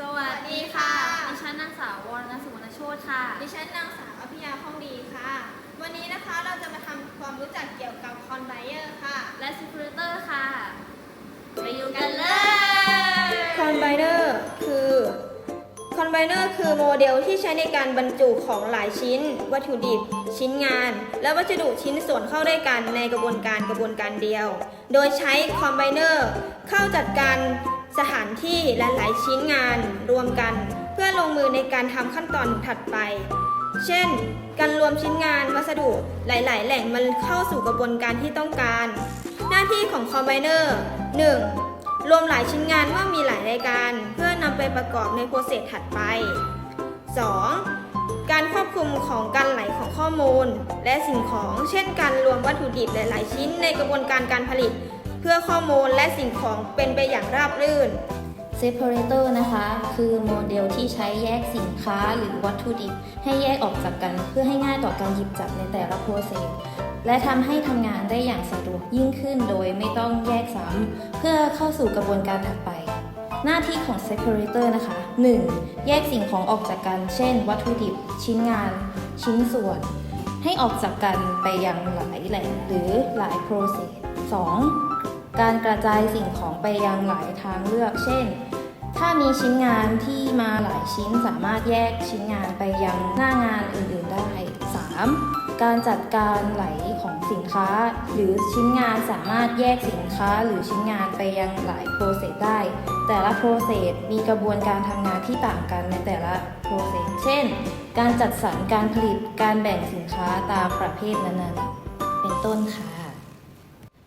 สวัสดีค่ะ ดิฉันนางสาววรรณสุวรรณโชติค่ะ ดิฉันนางสาวอภิยาพ่องดีค่ะ วันนี้นะคะเราจะมาทำความรู้จักเกี่ยวกับคอนไบเออร์ค่ะ และซิฟูเตอร์ค่ะ ไปอยู่กันเลย คอนไบเนอร์คือคอนไบเนอร์คือโมเดลที่ใช้ในการบรรจุของหลายชิ้น วัตถุดิบ ชิ้นงาน และวัสดุชิ้นส่วนเข้าด้วยกันในกระบวนการกระบวนการเดียว โดยใช้คอมไบเนอร์เข้าจัดการ สถานที่และหลายชิ้นงานรวมกัน เพื่อลงมือในการทำขั้นตอนถัดไป เช่น การรวมชิ้นงานวัสดุหลาย ๆ แหล่งมันเข้าสู่กระบวนการที่ต้องการ หน้าที่ของคอมไบเนอร์ 1. รวมหลายชิ้นงานเมื่อมีหลายรายการ เพื่อนำไปประกอบในโปรเซสถัดไป 2. การควบคุมของการไหลของข้อมูล และสิ่งของ เช่น การรวมวัตถุดิบหลาย ๆ ชิ้นในกระบวนการการผลิต พื่อข้อมูลและสิ่งของเป็นไปอย่างราบรื่น Separator นะคะ คือโมเดลที่ใช้แยกสินค้าหรือวัตถุดิบ ให้แยกออกจากกัน เพื่อให้ง่ายต่อการหยิบจับในแต่ละโปรเซสและทำให้ทำงานได้อย่างสะดวกยิ่งขึ้นโดยไม่ต้องแยกซ้ำเพื่อเข้าสู่กระบวนการถัดไป หน้าที่ของ Separator นะคะ 1. แยกสิ่งของออกจากกัน เช่น วัตถุดิบ ชิ้นงาน ชิ้นส่วน ให้ออกจากกันไปยังหลายแหล่งหรือหลายโปรเซส 2. การกระจายสิ่งของไปยังหลายทางเลือก เช่น ถ้ามีชิ้นงานที่มาหลายชิ้นสามารถแยกชิ้นงานไปยังหน้างานอื่นๆได้ 3. การจัดการไหลของสินค้า หรือชิ้นงานสามารถแยกสินค้าหรือชิ้นงานไปยังหลายโปรเซสได้ แต่ละโปรเซสมีกระบวนการทำงานที่ต่างกันในแต่ละโปรเซส เช่น การจัดสรรการผลิต การแบ่งสินค้าตามประเภทนั้นๆ เป็นต้นค่ะ